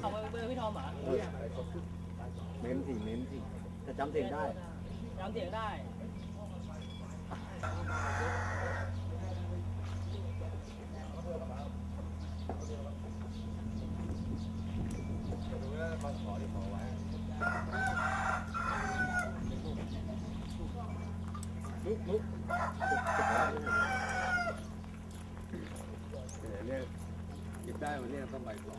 เอาเบอร์เบอร์พี่ทอมเหรอเม้มสิเม้มสิจะจำเสียงได้จำเสียงได้ลุกลุกเนี่ยเก็บได้วันนี้ต้องใบสอง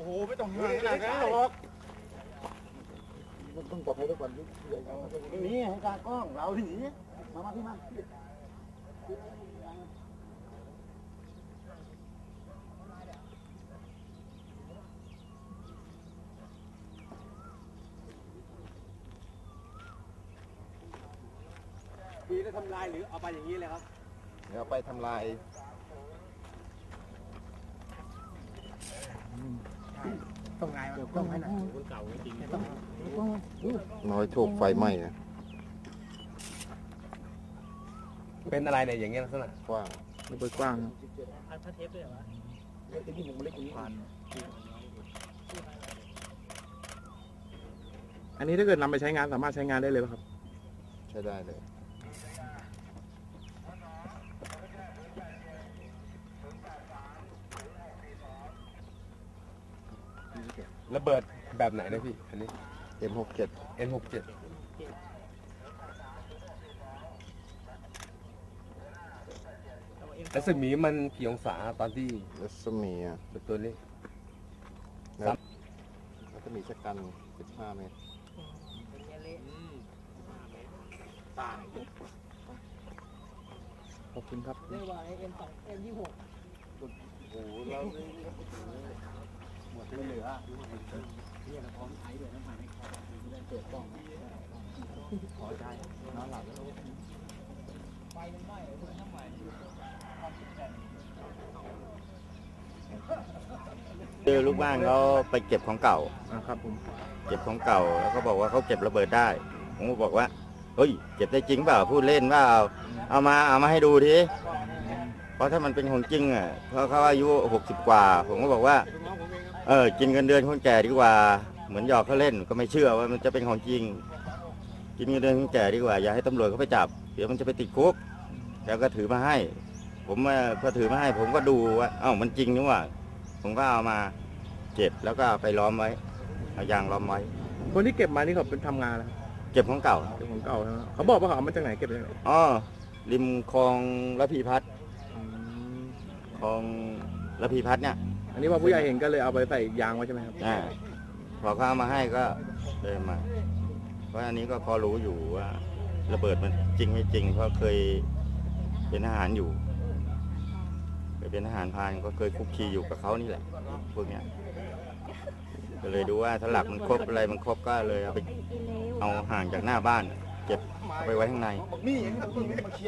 อ้โหไม่ต้องห่างขนาดนั้นหรอกต้องบอกให้ทุกคนนี่ให้ตากล้องเราหนีมามาพี่มาปีแล้วทำลายหรือเอาไปอย่างนี้เลยครับเดี๋ยวไปทำลาย ต้องไงมันต้องให้หน่อยคนเก่าจริงน้อยถูกไฟไหม้นะเป็นอะไรเนี่ยอย่างเงี้ยลักษณะกว้างระเบิดกว้างพันพระเทปด้วยเหรอวะที่ผมเล็กกว่านี้อันนี้ถ้าเกิดนำไปใช้งานสามารถใช้งานได้เลยป่ะครับ ใช้ได้เลย ระเบิดแบบไหนนะพี่ อันนี้ M67 N67 รัศมีมันกี่องศาตอนที่รัศมีอะเป็นตัวนี้รัศมีชะกัน 15 เมตรเป็นเละขอบคุณครับเรียกว่าไอ้เอ็มสองเอ็มยี่หกโอ้โหเราห มดไม่เหลือนี่เราพร้อมใช้ด้วยน้ำมันไม่พอไม่ได้เปิดกล้องขอใจนอนหลับไฟมันไหม้เพื่อนน้ำใหม่คือลูกบ้านเขาไปเก็บของเก่าอ่าครับผมเก็บของเก่าแล้วก็บอกว่าเขาเก็บระเบิดได้ ผมก็บอกว่าเฮ้ยเก็บได้จริงเปล่าพูดเล่นเปล่าเอามาเอามาให้ดูทีเพราะถ้ามันเป็นของจริงอะเพราะเขาอายุหกสิบกว่า ผมก็บอกว่า เออกินเงินเดือนคนแก่ดีกว่า เหมือนหยอกเขาเล่นก็ไม่เชื่อว่ามันจะเป็นของจริง กินเงินเดือนคนแก่ดีกว่า อย่าให้ตำรวจเขาไปจับ เดี๋ยวมันจะไปติดคุกแล้วก็ถือมาให้ ผมเอ่อพอถือมาให้ ผมก็ดูว่าเอ้ามันจริงนี่หว่า ผมก็เอามาเก็บแล้วก็เอาไปล้อมไว้เอายางล้อมไว้ คนที่เก็บมานี่เขาเป็นทำงานแล้วเก็บของเก่าเก็บของเก่าใช่ไหมเขาบอกว่าเขาเอามาจากไหนเก็บมาจากไหนอ๋อริมคลองระพีพัฒน์อืมคลองระพีพัฒน์เนี่ย อันนี้พอผู้ใหญ่เห็นก็เลยเอาไปใส่ยางไว้ใช่ไหมครับ อ่าพอเขาเอามาให้ก็เดินมา เพราะอันนี้ก็พอรู้อยู่ว่า ระเบิดมันจริงไม่จริง เพราะเคยเป็นทหารอยู่เคยเป็นทหารพรานก็เคยคุกคีอยู่กับเขานี่แหละพวกเนี้ยก็เลยดูว่าถ้าหลักมันครบอะไรมันครบก็เลยเอาไปเอาห่างจากหน้าบ้าน เก็บเอาไปไว้ข้างใน นี่ย่างต้องมาเคลีย